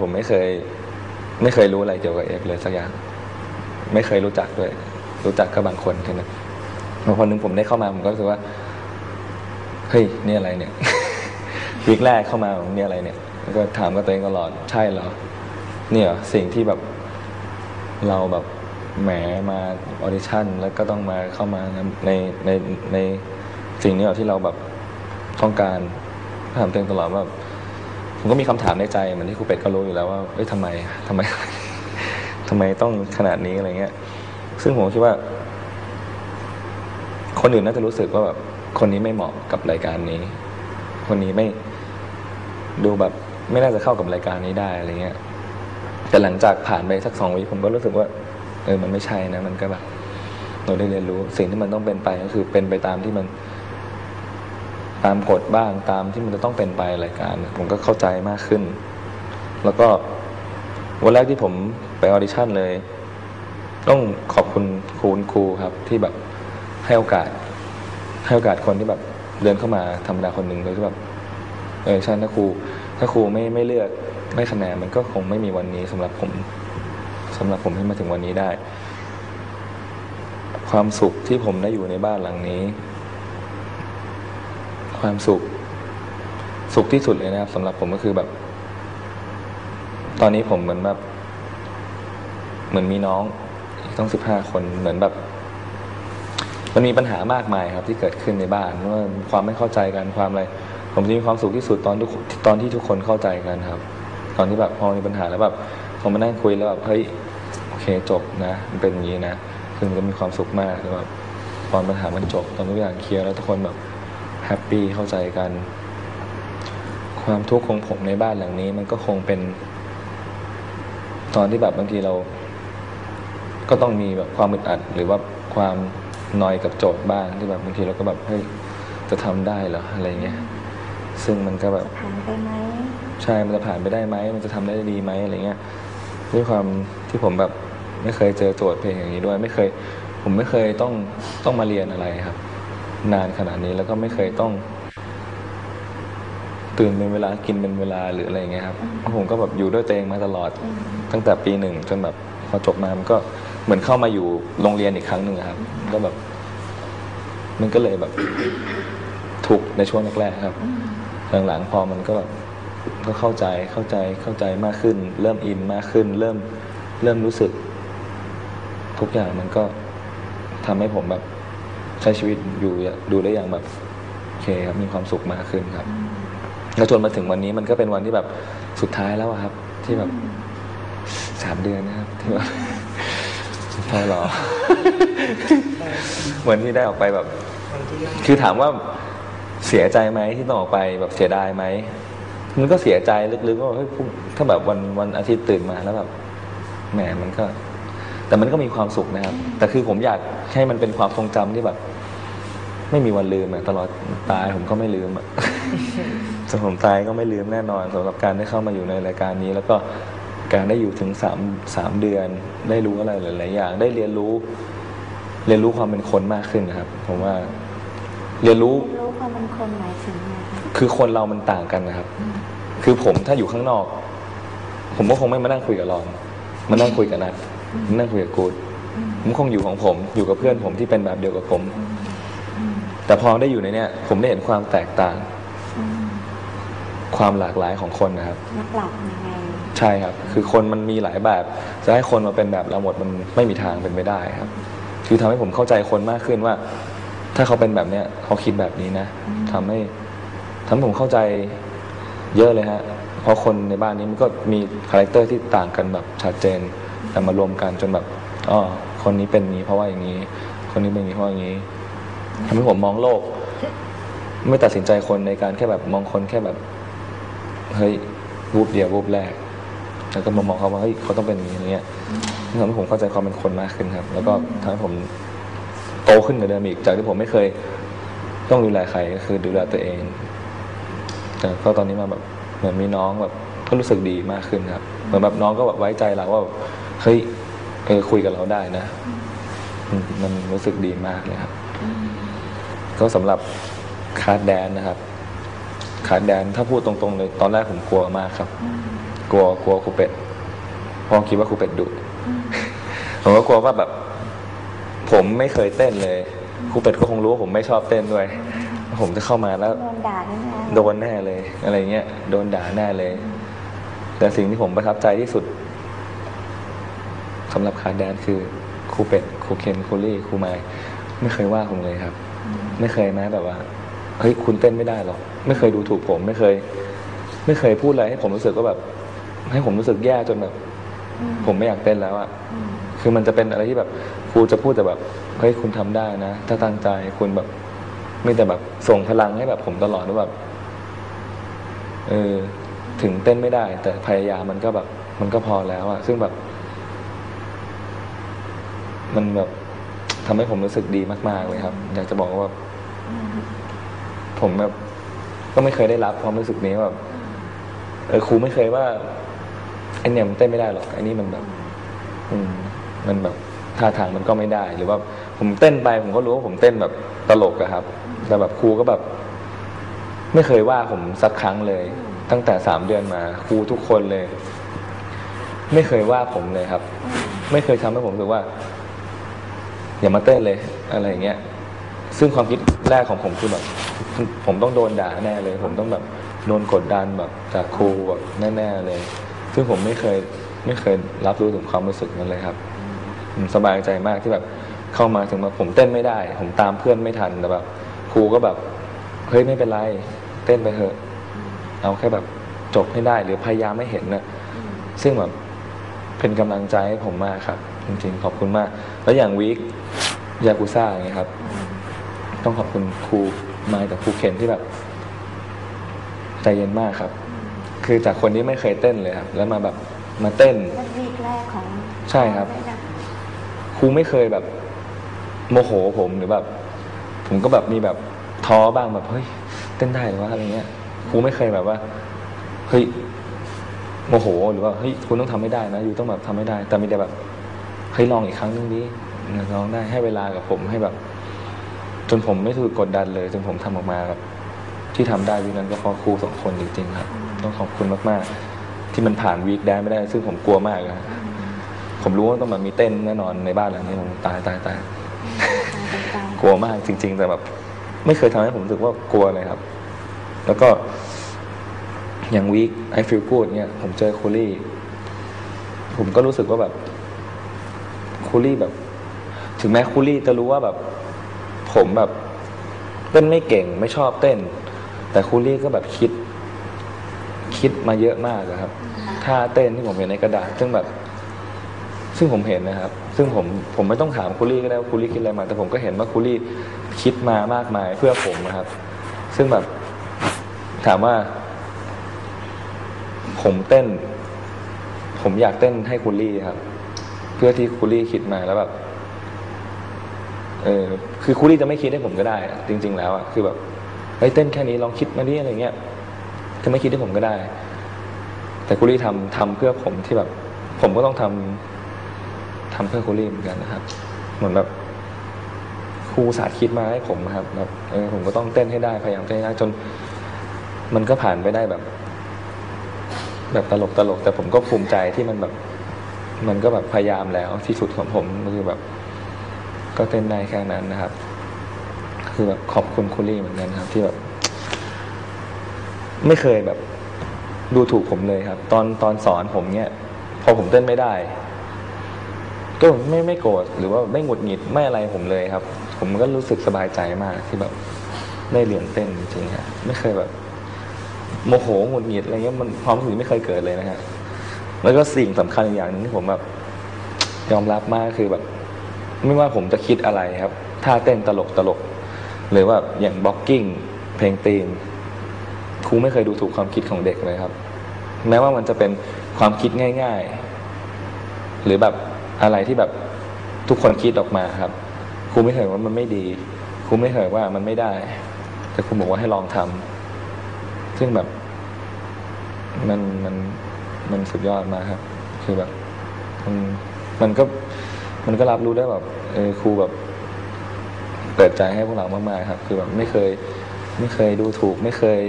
ผมไม่เคย ไม่เคยรู้อะไรเกี่ยวกับเอกเลยสักอย่าง ไม่เคยรู้จักด้วย รู้จักก็บางคนแค่นั้นบางคนหนึ่งผมได้เข้ามาผมก็รู้สึกว่าเฮ้ยนี่อะไรเนี่ยวีคแรกเข้ามาผมนี่อะไรเนี่ยแล้วก็ถามกับตัวเองตลอดใช่เหรอเนี่ยเหรอสิ่งที่แบบเราแบบแหมมาออดิชั่น แล้วก็ต้องมาเข้ามาในในในสิ่งนี้เหรอที่เราแบบต้องการถามตัวเองตลอดว่า ผมก็มีคำถามในใจเหมือนที่ครูเป็ดก็รู้อยู่แล้วว่าเอ้ยทำไมทำไมทำไมต้องขนาดนี้อะไรเงี้ย ซึ่งผมคิดว่า คนอื่นน่าจะรู้สึกว่าแบบคนนี้ไม่เหมาะกับรายการนี้ คนนี้ไม่ดูแบบไม่น่าจะเข้ากับรายการนี้ได้อะไรเงี้ย แต่หลังจากผ่านไปสักสองวิผมก็รู้สึกว่า เออมันไม่ใช่นะ มันก็แบบเราได้เรียนรู้สิ่งที่มันต้องเป็นไปก็คือเป็นไปตามที่มัน ตามกฎบ้างตามที่มันจะต้องเป็นไปรายการ ผมก็เข้าใจมากขึ้น แล้วก็วันแรกที่ผมไปออดิชั่นเลย ต้องขอบคุณครูครูครับ ที่แบบให้โอกาส ให้โอกาสคนที่แบบเดินเข้ามาธรรมดาคนหนึ่งโดยที่แบบเออใช่ถ้าครู ถ้าครูไม่ไม่เลือกไม่คะแนนมันก็คงไม่มีวันนี้สำหรับผมสำหรับผมที่มาถึงวันนี้ได้ ความสุขที่ผมได้อยู่ในบ้านหลังนี้ ความสุข สุขที่สุดเลยนะครับสำหรับผมก็คือแบบ ตอนนี้ผมเหมือนแบบ เหมือนมีน้องอีกต้องสิบห้าคนเหมือนแบบ มันมีปัญหามากมายครับ ที่เกิดขึ้นในบ้านว่าความไม่เข้าใจกันความอะไร ผมจะมีความสุขที่สุดตอนทุกตอนที่ทุกคนเข้าใจกันครับ ตอนที่แบบพอมีปัญหาแล้วแบบผมมานั่งคุยแล้วแบบเฮ้ยโอเคจบนะ มันเป็นอย่างนี้นะคือมันก็มีความสุขมากแล้วแบบตอนปัญหามันจบตอนทุกอย่างเคลียร์แล้วทุกคนแบบ ฮปปี้เข้าใจกัน ความทุกข์ของผมในบ้านหลังนี้ มันก็คงเป็น ตอนที่แบบบางทีเรา ก็ต้องมีแบบความอึดอัด หรือว่าความนอยกับโจทย์บ้างที่แบบบางทีเราก็แบบเฮ้ยจะทำได้เหรออะไรเงี้ยซึ่งมันก็แบบผ่านไปไหมใช่มันจะผ่านไปได้ไหมมันจะทำได้ดีไหมอะไรเงี้ยด้วยความที่ผมแบบไม่เคยเจอโจทย์เพลงอย่างนี้ด้วย ไม่เคย ผมไม่เคยต้องต้องมาเรียนอะไรครับ นานขนาดนี้แล้วก็ไม่เคยต้อง ตื่นเป็นเวลากินเป็นเวลาหรืออะไรเงี้ยครับผมก็แบบอยู่ด้วยตัวเองมาตลอด ตั้งแต่ปีหนึ่งจนแบบพอจบมามันก็เหมือนเข้ามาอยู่โรงเรียนอีกครั้งหนึ่งอะครับ ก็แบบ มันก็เลยแบบทุกข์ในช่วงแรกๆครับ หลังๆพอมันก็แบบก็เข้าใจเข้าใจเข้าใจมากขึ้น เริ่มอินมากขึ้น เริ่มเริ่มรู้สึก ทุกอย่างมันก็ทำให้ผมแบบ ใช้ชีวิตอยู่ดูได้อย่างแบบโอเคครับมีความสุขมากขึ้นครับแล้วจนมาถึงวันนี้มันก็เป็นวันที่แบบสุดท้ายแล้วอะครับ ที่แบบสามเดือนนะครับที่แบบใช่หรอวันที่ได้ออกไปแบบ คือถามว่าเสียใจไหมที่ต้องออกไปแบบเสียดายไหมมันก็เสียใจลึกๆว่าเฮ้ยพรุ่งถ้าแบบวันวันอาทิตย์ตื่นมาแล้วแบบแหมมันก็ แต่มันก็มีความสุขนะครับ แต่คือผมอยากให้มันเป็นความทรงจำที่แบบ ไม่มีวันลืมอะตลอดตายผมก็ไม่ลืมอะจนผมตายก็ไม่ลืมแน่นอนสำหรับการได้เข้ามาอยู่ในรายการนี้ แล้วก็การได้อยู่ถึงสามสามเดือน ได้รู้อะไรหลาย ๆ อย่าง ได้เรียนรู้ เรียนรู้ความเป็นคนมากขึ้นนะครับ ผมว่า เรียนรู้เรียนรู้ความเป็นคนหมายถึงไงคะคือคนเรามันต่างกันนะครับ คือผมถ้าอยู่ข้างนอก ผมก็คงไม่มานั่งคุยกับรอน มานั่งคุยกับนัดมา นั่งคุยกับกูดผมคงอยู่ของผม อยู่กับเพื่อนผมที่เป็นแบบเดียวกับผม แต่พอได้อยู่ในเนี้ยผมได้เห็นความแตกต่างอืมความหลากหลายของคนนะครับนักหลักยังไงใช่ครับ คือคนมันมีหลายแบบ จะให้คนมาเป็นแบบเราหมดมันไม่มีทางเป็นไปได้ครับ คือทำให้ผมเข้าใจคนมากขึ้นว่า ถ้าเขาเป็นแบบเนี้ยเขาคิดแบบนี้นะทำให้ทำให้ผมเข้าใจเยอะเลยฮะเพราะคนในบ้านนี้มันก็มีคาแรคเตอร์ที่ต่างกันแบบชัดเจน แต่มารวมกันจนแบบอ๋อคนนี้เป็นนี้เพราะว่าอย่างนี้ คนนี้เป็นอย่างนี้เพราะอย่างนี้ทำให้ผมมองโลก ไม่ตัดสินใจคนในการแค่แบบมองคนแค่แบบเฮ้ยวูบเดียววูบแรก แล้วก็มามองเขาว่าเฮ้ยเขาต้องเป็นอย่างนี้อย่างเงี้ยทำให้ผมเข้าใจความเป็นคนมากขึ้นครับ แล้วก็ทำให้ผมโตขึ้นกว่าเดิมอีกจากที่ผมไม่เคยต้องดูแลใครก็คือดูแลตัวเอง แต่ก็ตอนนี้มาแบบเหมือนมีน้องแบบก็รู้สึกดีมากขึ้นครับ เหมือนแบบน้องก็แบบไว้ใจเราว่า เฮ้ยเออคุยกับเราได้นะอืมมันรู้สึกดีมากเลยครับ ก็สำหรับคาร์ดแดนนะครับคาร์ดแดนถ้าพูดตรงๆเลยตอนแรกผมกลัวมากครับ กลัวกลัวครูเป็ดเพราะคิดว่าครูเป็ดดุผมก็กลัวว่าแบบ ผมไม่เคยเต้นเลยครูเป็ดก็คงรู้ว่าผมไม่ชอบเต้นด้วย ผมจะเข้ามาแล้วโดนด่าแน่ๆโดนแน่เลย อะไรเงี้ยโดนด่าแน่เลย แต่สิ่งที่ผมประทับใจที่สุด สำหรับคาร์แดนคือครูเป็ดครูเคนครูลี่ครูไมค์ไม่เคยว่าผมเลยครับ ไม่เคยแม้แบบว่าเฮ้ยคุณเต้นไม่ได้หรอกไม่เคยดูถูกผมไม่เคย ไม่เคยพูดอะไรให้ผมรู้สึกว่าแบบ ให้ผมรู้สึกแย่จนแบบ ผมไม่อยากเต้นแล้วอะคือมันจะเป็นอะไรที่แบบครูจะพูดแต่แบบเฮ้ยคุณทำได้นะ ถ้าตั้งใจคุณแบบไมีแต่แบบส่งพลังให้แบบผมตลอดว่าแบบเออถึงเต้นไม่ได้ แต่พยายามมันก็แบบ มันก็พอแล้วอะซึ่งแบบ มันแบบทำให้ผมรู้สึกดีมาก ๆ เลยครับ อยากจะบอกว่า ผมแบบก็ไม่เคยได้รับความรู้สึกนี้แบบเออครูไม่เคยว่าไอเนี่ยมันเต้นไม่ได้หรอกไอนี่มันแบบ อืม มันแบบท่าทางมันก็ไม่ได้ หรือว่าผมเต้นไป ผมก็รู้ว่าผมเต้นแบบตลกอะครับ แต่แบบครูก็แบบ ไม่เคยว่าผมสักครั้งเลย ตั้งแต่สามเดือนมาครูทุกคนเลย ไม่เคยว่าผมเลยครับ ไม่เคยทำให้ผมรู้สึกว่า อย่ามาเต้นเลยอะไรอย่างเงี้ยซึ่งความคิดแรกของผมคือแบบผมต้องโดนด่าแน่เลย ผมต้องแบบโดนกดดันแบบจากครูแบบแน่ๆเลย ซึ่งผมไม่เคยไม่เคยรับรู้ถึงความรู้สึกนั้นเลยครับผมสบายใจมากที่แบบเข้ามาถึงว่าผมเต้นไม่ได้ ผมตามเพื่อนไม่ทันแต่แบบครูก็แบบเฮ้ยไม่เป็นไร เต้นไปเถอะเอาแค่แบบจบให้ได้หรือพยายามไม่เห็นนะซึ่งแบบเป็นกำลังใจให้ผมมากครับ จริงๆขอบคุณมาก แล้วอย่างวีค ยากุซ่าอย่างเงี้ยครับ ต้องขอบคุณครูไมค์กับครูเคนที่แบบ ใจเย็นมากครับ คือจากคนที่ไม่เคยเต้นเลยครับ แล้วมาแบบมาเต้นแล้ววีคแรกของใช่ครับด้วยนะครูไม่เคยแบบ โมโหผมหรือแบบ ผมก็แบบมีแบบท้อบ้างแบบเฮ้ยเต้นได้หรือว่าอะไรเงี้ยครูไม่เคยแบบว่าเฮ้ยโมโห หรือว่าเฮ้ยคุณต้องทำไม่ได้นะอยู่ต้องแบบทำไม่ได้ แต่มีแต่แบบเฮ้ยลองอีกครั้งหนึงดิเนี่ยลองได้ให้เวลากับผมให้แบบ จนผมไม่ถูกกดดันเลย จนผมทำออกมาแบบที่ทำได้วีคนั้นก็เพราะครูสองคนจริงๆครับ ต้องขอบคุณมากๆ ที่มันผ่านวีคได้ไม่ได้ ซึ่งผมกลัวมากนะผมรู้ว่าต้องแบบมีเต้นแน่นอนในบ้านหลังนี้ผมตายตายตายเป็นการกลัวมากจริง ๆ แต่แบบ ไม่เคยทำให้ผมรู้สึกว่ากลัวเลยครับ แล้วก็อย่างวีคไอฟิลกูดเนี่ย ผมเจอคูลี่ ผมก็รู้สึกว่าแบบคูลี่แบบ ถึงแม้คูลี่จะรู้ว่าแบบ ผมแบบเต้นไม่เก่งไม่ชอบเต้น แต่คูลี่ก็แบบคิด คิดมาเยอะมากอะครับท่าเต้นที่ผมเห็นในกระดาษ ซึ่งแบบ ซึ่งผมเห็นนะครับ ซึ่งผมผมไม่ต้องถามคูลี่ก็ได้ว่าคูลี่คิดอะไรมา แต่ผมก็เห็นว่าคูลี่คิดมามากมายเพื่อผมนะครับ ซึ่งแบบ ถามว่า ผมเต้น ผมอยากเต้นให้คูลี่ครับ เพื่อที่คูลี่คิดมาแล้วแบบ เออคือคูลี่จะไม่คิดให้ผมก็ได้ จริง ๆ แล้วอะคือแบบเฮ้ยเต้นแค่นี้ลองคิดมาดิอะไรเงี้ยจะไม่คิดให้ผมก็ได้ แต่คูลี่ทำทำเพื่อผมที่แบบ ผมก็ต้องทำทำเพื่อคูลี่เหมือนกันนะครับ เหมือนแบบครูสาธิตคิดมาให้ผมนะครับแบบเออผมก็ต้องเต้นให้ได้พยายามเต้นให้ได้จน มันก็ผ่านไปได้แบบ แบบตลกตลกแต่ผมก็ภูมิใจที่มันแบบ มันก็แบบพยายามแล้วที่สุดของผมก็คือแบบ ก็เต้นได้แค่นั้นนะครับ คือแบบขอบคุณคูลี่เหมือนกันครับ ที่แบบไม่เคยแบบดูถูกผมเลยครับ ตอนตอนสอนผมเนี่ย พอผมเต้นไม่ได้ ก็ไม่ไม่โกรธหรือว่าไม่หงุดหงิดไม่อะไรผมเลยครับ ผมก็รู้สึกสบายใจมากที่แบบได้เรียนเต้นจริงๆครับไม่เคยแบบ โมโหหงุดหงิดอะไรเงี้ยมันความรู้สึกไม่เคยเกิดเลยนะฮะแล้วก็สิ่งสำคัญอีกอย่างนึงที่ผมแบบยอมรับมากคือแบบ ไม่ว่าผมจะคิดอะไรครับท่าเต้นตลกตลกหรือว่าอย่างบ็อกกิ้งเพลงตีมครูไม่เคยดูถูกความคิดของเด็กเลยครับ แม้ว่ามันจะเป็นความคิดง่าย ๆ หรือแบบอะไรที่แบบทุกคนคิดออกมาครับครูไม่เคยว่ามันไม่ดีครูไม่เคยว่ามันไม่ได้ แต่ครูบอกว่าให้ลองทำซึ่งแบบ มันมันมันสุดยอดมากครับ คือแบบมันมันก็ มันก็รับรู้ได้แบบเออครูแบบเปิดใจให้พวกเรามากๆครับ คือแบบไม่เคย ไม่เคยดูถูก ไม่เคย